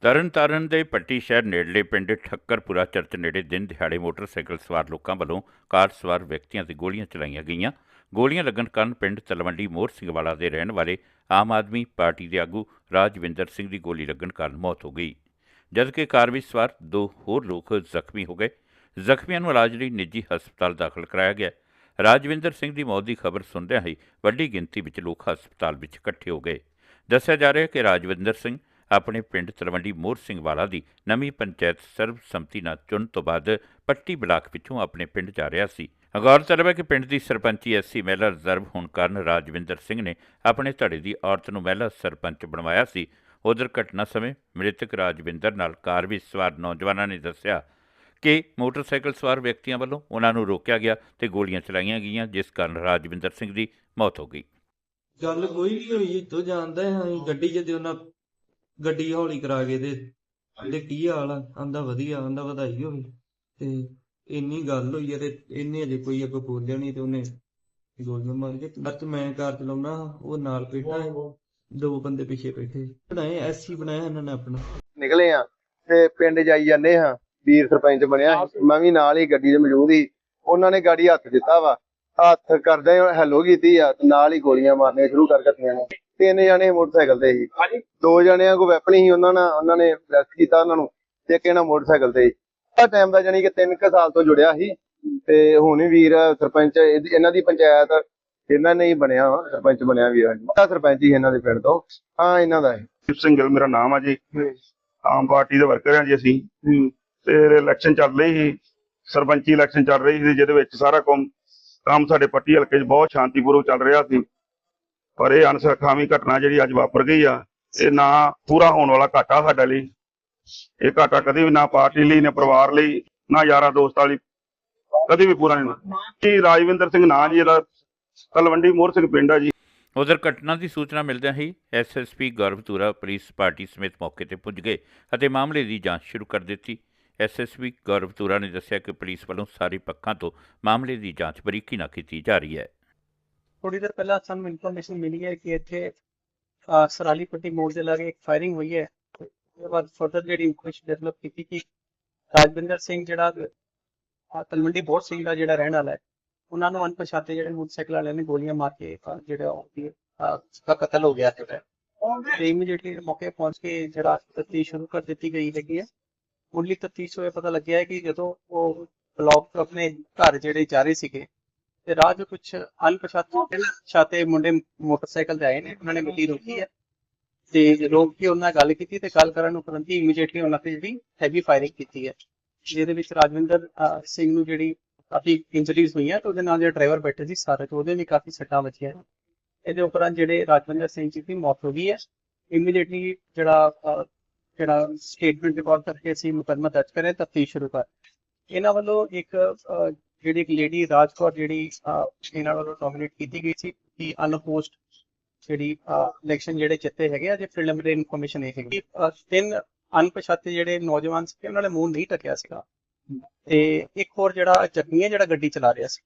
ਤਰਨਤਾਰਨ ਦੇ ਪੱਟੀ ਸ਼ਹਿਰ ਨੇੜਲੇ ਪਿੰਡ ਠੱਕਰਪੁਰਾ ਚਰਚ ਨੇੜੇ ਦਿਨ ਦਿਹਾੜੇ ਮੋਟਰਸਾਈਕਲ ਸਵਾਰ ਲੋਕਾਂ ਵੱਲੋਂ ਕਾਰ ਸਵਾਰ ਵਿਅਕਤੀਆਂ ਤੇ ਗੋਲੀਆਂ ਚਲਾਈਆਂ ਗਈਆਂ। ਗੋਲੀਆਂ ਲੱਗਣ ਕਾਰਨ ਪਿੰਡ ਤਲਵੰਡੀ ਮੋਹਰ ਸਿੰਘ ਵਾਲਾ ਦੇ ਰਹਿਣ ਵਾਲੇ ਆਮ ਆਦਮੀ ਪਾਰਟੀ ਦੇ ਆਗੂ ਰਾਜਵਿੰਦਰ ਸਿੰਘ ਦੀ ਗੋਲੀ ਲੱਗਣ ਕਾਰਨ ਮੌਤ ਹੋ ਗਈ। ਜਦਕਿ ਕਾਰ ਵਿੱਚ ਸਵਾਰ ਦੋ ਹੋਰ ਲੋਕ ਜ਼ਖਮੀ ਹੋ ਗਏ। ਜ਼ਖਮੀਆਂ ਨੂੰ ਇਲਾਜ ਲਈ ਨਿੱਜੀ ਹਸਪਤਾਲ ਦਾਖਲ ਕਰਾਇਆ ਗਿਆ। ਰਾਜਵਿੰਦਰ ਸਿੰਘ ਦੀ ਮੌਤ ਦੀ ਖਬਰ ਸੁਣਦਿਆਂ ਹੀ ਵੱਡੀ ਗਿਣਤੀ ਵਿੱਚ ਲੋਕ ਹਸਪਤਾਲ ਵਿੱਚ ਇਕੱਠੇ ਹੋ ਗਏ। ਦੱਸਿਆ ਜਾ ਰਿਹਾ ਹੈ ਕਿ ਰਾਜਵਿੰਦਰ ਸਿੰਘ ਆਪਣੇ ਪਿੰਡ ਤਲਵੰਡੀ ਮੋਹਰ ਸਿੰਘ ਵਾਲਾ ਦੀ ਨਵੀਂ ਪੰਚਾਇਤ ਸਰਬਸੰਮਤੀ ਨਾਲ ਚੁਣ ਤੋਂ ਬਾਅਦ ਪੱਟੀ ਬਲਾਕ ਵਿੱਚੋਂ ਆਪਣੇ ਪਿੰਡ ਜਾ ਰਿਹਾ ਸੀ। ਗੌਰਤਲਬ ਹੈ ਕਿ ਪਿੰਡ ਦੀ ਸਰਪੰਚੀ ਐਸਸੀ ਮਹਿਲਾ ਰਿਜ਼ਰਵ ਹੋਣ ਕਾਰਨ ਰਾਜਵਿੰਦਰ ਸਿੰਘ ਨੇ ਆਪਣੇ ਧੜੇ ਦੀ ਔਰਤ ਨੂੰ ਮਹਿਲਾ ਸਰਪੰਚ ਬਣਵਾਇਆ ਸੀ। ਉਧਰ ਘਟਨਾ ਸਮੇਂ ਮ੍ਰਿਤਕ ਰਾਜਵਿੰਦਰ ਨਾਲ ਕਾਰ ਵਿੱਚ ਸਵਾਰ ਨੌਜਵਾਨਾਂ ਨੇ ਦੱਸਿਆ ਕਿ ਮੋਟਰਸਾਈਕਲ ਸਵਾਰ ਵਿਅਕਤੀਆਂ ਵੱਲੋਂ ਉਹਨਾਂ ਨੂੰ ਰੋਕਿਆ ਗਿਆ ਤੇ ਗੋਲੀਆਂ ਚਲਾਈਆਂ ਗਈਆਂ, ਜਿਸ ਕਾਰਨ ਰਾਜਵਿੰਦਰ ਸਿੰਘ ਦੀ ਮੌਤ ਹੋ ਗਈ। ਗੱਲ ਕੋਈ ਨਹੀਂ ਹੋਈ, ਇੱਥੋਂ ਜਾਣਦਾ ਹਾਂ ਗੱਡੀ 'ਚ ਤੇ ਉਹਨਾਂ ਗੱਡੀ ਹੌਲੀ ਕਰਾ ਕੇ ਤੇ ਤੇ ਕੀ ਹਾਲ ਆ? ਆਂਦਾ ਵਧੀਆ ਆਂਦਾ ਵਧਾਈ ਹੋਵੇ। ਤੇ ਇੰਨੀ ਗੱਲ ਹੋਈ ਆ ਤੇ ਇਹਨੇ ਅਜੇ ਕੋਈ ਅੱਗੋਂ ਬੋਲਿਆ ਨਹੀਂ ਤੇ ਉਹਨੇ ਗੋਲੀਆਂ ਮਾਰ ਕੇ ਬਸ ਮੈਂ ਕਾਰ ਚਲਾਉਣਾ ਉਹ ਨਾਲ ਬੈਠਾ ਹੈ। ਦੋ ਬੰਦੇ ਪਿੱਛੇ ਬੈਠੇ। ਬਣਾਏ ਐਸੀ ਬਣਾਇਆ ਇਹਨਾਂ ਨੇ ਆਪਣਾ। ਨਿਕਲੇ ਆ ਤੇ ਪਿੰਡ ਜਾਈ ਜਾਂਦੇ ਹਾਂ ਵੀਰ ਸਰਪੰਚ ਬਣਿਆ। ਮੈਂ ਵੀ ਨਾਲ ਹੀ ਗੱਡੀ 'ਚ ਮੌਜੂਦ ਸੀ। ਉਹਨਾਂ ਨੇ ਗਾੜੀ ਹੱਥ ਦਿੱਤਾ ਵਾ। ਹੱਥ ਕਰਦੇ ਹੈਲੋ ਕੀਤੀ ਆ ਤੇ ਨਾਲ ਹੀ ਗੋਲੀਆਂ ਮਾਰਨੀਆਂ ਸ਼ੁਰੂ ਕਰ ਦਿੱਤੀਆਂ ਨੇ। ਤਿੰਨ ਜਣੇ ਮੋਟਰਸਾਈਕਲ ਤੇ ਸੀ। ਦੋ ਜਣਿਆਂ ਕੋ ਵੈਪਨ ਸੀ ਉਹਨਾਂ ਨਾਲ ਉਹਨਾਂ ਨੇ ਅਰੈਸਟ ਕੀਤਾ ਉਹਨਾਂ ਨੂੰ ਤੇ ਇੱਕ ਇਹਨਾਂ ਮੋਟਰਸਾਈਕਲ ਤੇ ਆ ਟਾਈਮ ਦਾ ਜਾਨੀ ਕਿ 3 ਕੁ ਸਾਲ ਤੋਂ ਜੁੜਿਆ ਸੀ ਤੇ ਹੁਣ ਵੀਰ ਸਰਪੰਚ ਇਹਦੀ- ਇਹਨਾਂ ਦੀ ਪੰਚਾਇਤ ਇਹਨਾਂ ਨੇ ਹੀ ਬਣਿਆ ਵਾ, ਸਰਪੰਚ ਬਣਿਆ ਵੀਰ ਆ। ਸਰਪੰਚ ਹੀ ਇਹਨਾਂ ਦੇ ਪਿੰਡ ਤੋਂ ਹਾਂ ਇਹਨਾਂ ਦਾ ਹੈ। ਦੀਪ ਸਿੰਘ ਗਿੱਲ ਮੇਰਾ ਨਾਮ ਆ ਜੀ। ਆਮ ਪਾਰਟੀ ਦੇ ਵਰਕਰ ਆ ਜੀ ਅਸੀਂ। ਤੇ ਇਲੈਕਸ਼ਨ ਚੱਲ ਰਹੀ ਸੀ ਸਰਪੰਚੀ ਇਲੈਕਸ਼ਨ ਚੱਲ ਰਹੀ ਸੀ ਜਿਹਦੇ ਵਿੱਚ ਸਾਰਾ ਕੰਮ ਕੰਮ ਸਾਡੇ ਪੱਟੀ ਹਲਕੇ 'ਚ ਬਹੁਤ ਸ਼ਾਂਤੀਪੂਰਵਕ ਚੱਲ ਰਿਹਾ ਸੀ। ਪਰ ਇਹ ਅਨਸਰਖਾਵੀ ਘਟਨਾ ਜਿਹੜੀ ਅੱਜ ਵਾਪਰ ਗਈ ਆ, ਇਹ ਨਾ ਪੂਰਾ ਹੋਣ ਵਾਲਾ ਘਾਟਾ ਸਾਡੇ ਲਈ। ਇਹ ਘਾਟਾ ਕਦੇ ਵੀ ਨਾ ਪਾਰਟੀ ਲਈ, ਨਾ ਪਰਿਵਾਰ ਲਈ, ਨਾ ਯਾਰਾਂ ਦੋਸਤਾਂ ਲਈ, ਕਦੇ ਵੀ ਪੂਰਾ ਨਹੀਂ ਜੀ, ਰਾਜਵਿੰਦਰ ਸਿੰਘ ਨਾਂ ਜੀ, ਇਹਦਾ ਤਲਵੰਡੀ ਮੋਹਰ ਸਿੰਘ ਪਿੰਡ ਆ ਜੀ। ਉਧਰ ਘਟਨਾ ਦੀ ਸੂਚਨਾ ਮਿਲਦਿਆਂ ਹੀ ਐਸਐਸਪੀ ਗੌਰਵਤੂਰਾ ਪੁਲਿਸ ਪਾਰਟੀ ਸਮੇਤ ਮੌਕੇ ਤੇ ਪੁੱਜ ਗਏ ਅਤੇ ਮਾਮਲੇ ਦੀ ਜਾਂਚ ਸ਼ੁਰੂ ਕਰ ਦਿੱਤੀ। ਐਸਐਸਪੀ ਗੌਰਵਤੂਰਾ ਨੇ ਦੱਸਿਆ ਕਿ ਪੁਲਿਸ ਵੱਲੋਂ ਸਾਰੇ ਪੱਖਾਂ ਤੋਂ ਮਾਮਲੇ ਦੀ ਜਾਂਚ ਬਰੀਕੀ ਨਾਲ ਕੀਤੀ ਜਾ ਰਹੀ ਹੈ। ਥੋੜੀ ਦੇਰ ਪਹਿਲਾਂ ਸਾਨੂੰ ਇਨਫੋਰਮੇਸ਼ਨ ਮਿਲੀ ਹੈ ਕਿ ਇੱਥੇ ਸਰਾਲੀ ਪੱਟੀ ਮੋੜ ਦੇ ਲਾਗੇ ਇੱਕ ਫਾਇਰਿੰਗ ਹੋਈ ਹੈ। ਉਹਦੇ ਬਾਅਦ ਫਰਦਰ ਜਿਹੜੀ ਇਨਫੋਰਮੇਸ਼ਨ ਡਿਵੈਲਪ ਕੀਤੀ ਕਿ ਰਾਜਵਿੰਦਰ ਸਿੰਘ ਜਿਹੜਾ ਤਲਵੰਡੀ ਬੋਰ ਸਿੰਘ ਦਾ ਜਿਹੜਾ ਰਹਿਣ ਵਾਲਾ ਹੈ, ਉਹਨਾਂ ਨੂੰ ਅਣਪਛਾਤੇ ਜਿਹੜੇ ਮੋਟਰਸਾਈਕਲ ਵਾਲਿਆਂ ਨੇ ਗੋਲੀਆਂ ਮਾਰ ਕੇ ਜਿਹੜਾ ਉਹਦੀ ਕਤਲ ਹੋ ਗਿਆ ਹੈਗਾ ਤੇ ਇਮੀਡੀਏਟਲੀ ਮੌਕੇ ਪਹੁੰਚ ਕੇ ਜਿਹੜਾ ਤਫਤੀਸ਼ ਸ਼ੁਰੂ ਕਰ ਦਿੱਤੀ ਗਈ ਹੈਗੀ ਹੈ। ਮੁੱਢਲੀ ਤਫਤੀਸ਼ ਹੋਏ ਪਤਾ ਲੱਗਿਆ ਹੈ ਕਿ ਜਦੋਂ ਉਹ ਬਲੌਕ ਆਪਣੇ ਘਰ ਜਿਹੜੇ ਜਾ ਰਹੇ ਸੀਗੇ ਤੇ ਰਾਹ 'ਚ ਕੁਝ ਅਣਪਛਾਤੇ ਛਾਤੇ ਮੁੰਡੇ ਮੋਟਰਸਾਈਕਲ ਤੇ ਆਏ ਨੇ ਉਹਨਾਂ ਨੇ ਗੱਡੀ ਰੋਕੀ ਹੈ। ਤੇ ਰੋਕ ਕੇ ਉਹਨਾਂ ਨਾਲ ਗੱਲ ਕੀਤੀ ਤੇ ਗੱਲ ਕਰਨ ਉਪਰੰਤ ਇਮੀਡੀਏਟਲੀ ਉਹਨਾਂ ਤੇ ਜਿਹੜੀ ਹੈਵੀ ਫਾਇਰਿੰਗ ਕੀਤੀ ਹੈ। ਜਿਹਦੇ ਵਿੱਚ ਰਾਜਵਿੰਦਰ ਸਿੰਘ ਨੂੰ ਜਿਹੜੀ ਕਾਫੀ ਇੰਜਰੀਜ਼ ਹੋਈਆਂ ਤੇ ਉਹਦੇ ਨਾਲ ਜਿਹੜਾ ਡਰਾਈਵਰ ਬੈਠੇ ਸੀ ਸਾਰੇ ਤੇ ਉਹਦੇ ਵੀ ਕਾਫੀ ਸੱਟਾਂ ਵੱਜੀਆਂ। ਇਹਦੇ ਉਪਰੰਤ ਜਿਹੜੇ ਰਾਜਵਿੰਦਰ ਸਿੰਘ ਜੀ ਦੀ ਮੌਤ ਹੋ ਗਈ ਹੈ। ਇਮੀਡੀਏਟਲੀ ਜਿਹੜਾ ਜਿਹੜਾ ਸਟੇਟਮੈਂਟ ਰਿਕਾਰਡ ਕਰਕੇ ਅਸੀਂ ਮੁਕੱਦਮਾ ਦਰਜ ਕਰੇ ਤਫਤੀਸ਼ ਸ਼ੁਰੂ ਕਰ। ਇਹਨਾਂ ਵੱਲੋਂ ਇੱਕ ਜਿਹੜੀ ਇੱਕ ਲੇਡੀ ਰਾਜਕੌਰ ਜਿਹੜੀ ਅਹ, ਇਹਨਾਂ ਵੱਲੋਂ ਨੋਮੀਨੇਟ ਕੀਤੀ ਗਈ ਸੀ ਕਿ ਅਨਪੋਸਟ ਜਿਹੜੀ ਇਲੈਕਸ਼ਨ ਜਿਹੜੇ ਜਿੱਤੇ ਹੈਗੇ ਆ ਜੇ ਪ੍ਰੀਲਿਮਿਨਰੀ ਇਨਫੋਰਮੇਸ਼ਨ ਇਹ ਹੈਗੀ। ਤਿੰਨ ਅਣਪਛਾਤੇ ਜਿਹੜੇ ਨੌਜਵਾਨ ਸੀ ਉਹਨਾਂ ਨੇ ਮੂੰਹ ਨਹੀਂ ਟਕਿਆ ਸੀਗਾ। ਤੇ ਇੱਕ ਹੋਰ ਜਿਹੜਾ ਜ਼ਖਮੀ ਹੈ ਜਿਹੜਾ ਗੱਡੀ ਚਲਾ ਰਿਹਾ ਸੀ